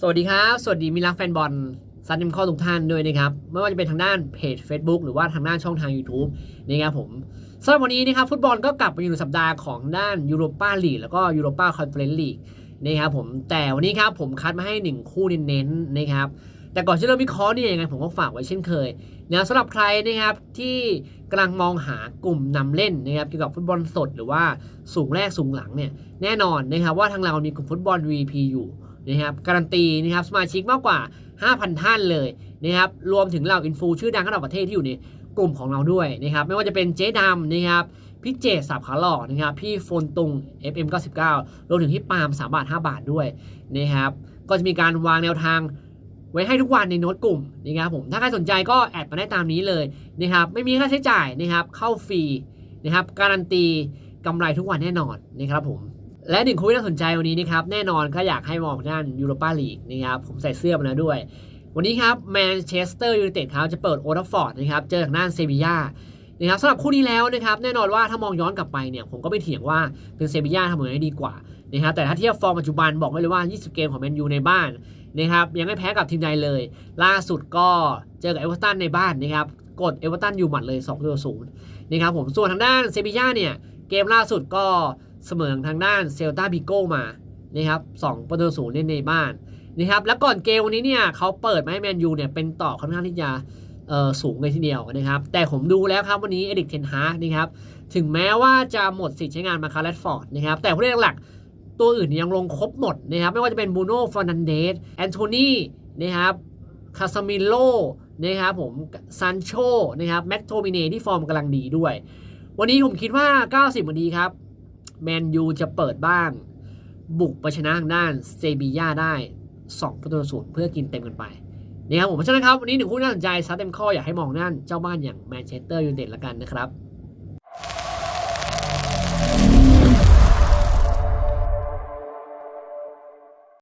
สวัสดีครับ สวัสดีมิลักแฟนบอลซันนิมข้อทุกท่านด้วยนะครับ ไม่ว่าจะเป็นทางด้านเพจ Facebook หรือว่าทางด้านช่องทาง YouTube นะครับผมสำหรับวันนี้นะครับ ฟุตบอลก็กลับมาอยู่ในสัปดาห์ของด้านยูโรปาลีกแล้วก็ยูโรปาคอนเฟอเรนซ์ลีกนะครับผมแต่วันนี้ครับผมคัดมาให้ 1 คู่เน้นๆนะครับแต่ก่อนที่เราวิเคราะห์เนี่ยยังไงผมก็ฝากไว้เช่นเคยนะสำหรับใครนะครับที่กำลังมองหากลุ่มนำเล่นนะครับเกี่ยวกับฟุตบอลสดหรือว่าสูงแรกสูงหลังเนี่ยแน่นอนนะครับว่าทางเรามีกลุ่มฟุตบอล VP อยู่ นะครับการันตีนะครับสมาชิกมากกว่า 5,000 ท่านเลยนะครับรวมถึงเหล่าอินฟูชื่อดังระดับประเทศที่อยู่ในกลุ่มของเราด้วยนะครับไม่ว่าจะเป็นเจ๊ดำนะครับพี่เจสับขาหลอกนะครับพี่โฟนตุง FM 99รวมถึงพี่ปาล์ม3บาท 5 บาทด้วยนะครับก็จะมีการวางแนวทางไว้ให้ทุกวันในโน้ตกลุ่มนะครับผมถ้าใครสนใจก็แอดมาได้ตามนี้เลยนะครับไม่มีค่าใช้จ่ายนะครับเข้าฟรีนะครับการันตีกำไรทุกวันแน่นอนนะครับผม และหนึ่งคู่ที่น่าสนใจวันนี้นะครับแน่นอนก็อยากให้มองด้านยูโรปาลีกนะครับผมใส่เสื้อมาแล้วด้วย วันนี้ครับแมนเชสเตอร์ยูไนเต็ดครับจะเปิดโอทัฟฟอร์ดนะครับเจอทางด้านเซบีย่านะครับสำหรับคู่นี้แล้วนะครับแน่นอนว่าถ้ามองย้อนกลับไปเนี่ยผมก็ไม่เถียงว่าเป็นเซบีย่าทำผลงานได้ดีกว่านะครับแต่ถ้าเทียบฟอร์มปัจจุบันบอกไว้เลยว่า 20 เกมของแมนยูในบ้านนะครับยังไม่แพ้กับทีมใดเลย ล่าสุดก็เจอกับเอเวอร์ตันในบ้านนะครับ กดเอเวอร์ตันอยู่หมัดเลย2ตัวศูนย์นะครับผมส่วนทางด้านเซบีย่าเนี่ย เกมล่าสุดก็เสมอทางด้านเซลตาบิโก้มานะครับ2ประตูศูนย์เล่นในบ้านนะครับแล้วก่อนเกมวันนี้เนี่ยเขาเปิดไม้แมนยูเนี่ยเป็นต่อค่อนข้างที่จะสูงเลยทีเดียวนะครับ แต่ผมดูแล้วครับวันนี้เอดิกเทนฮาร์นะครับ ถึงแม้ว่าจะหมดสิทธิ์ใช้งานมาคาร์เลตฟอร์ดนะครับ แต่ผู้เล่นหลักตัวอื่นยังลงครบหมดนะครับ ไม่ว่าจะเป็นบูโน่ฟอร์นันเดสแอนโทนีนะครับคาซามิโล นะครับผมซันโชนะครับแม็กโทมิเนที่ฟอร์มกำลังดีด้วย วันนี้ผมคิดว่า 90 วันดีครับแมนยูจะเปิดบ้านบุกไปชนะทางด้านเซบีย่าได้ 2 ประตูศูนย์เพื่อกินเต็มกันไปนะครับผมเพราะฉะนั้นครับ วันนี้หนึ่งคู่น่าสนใจซัดเต็มข้ออยากให้มองนั่นเจ้าบ้านอย่างแมนเชสเตอร์ยูไนเต็ดละกันนะครับ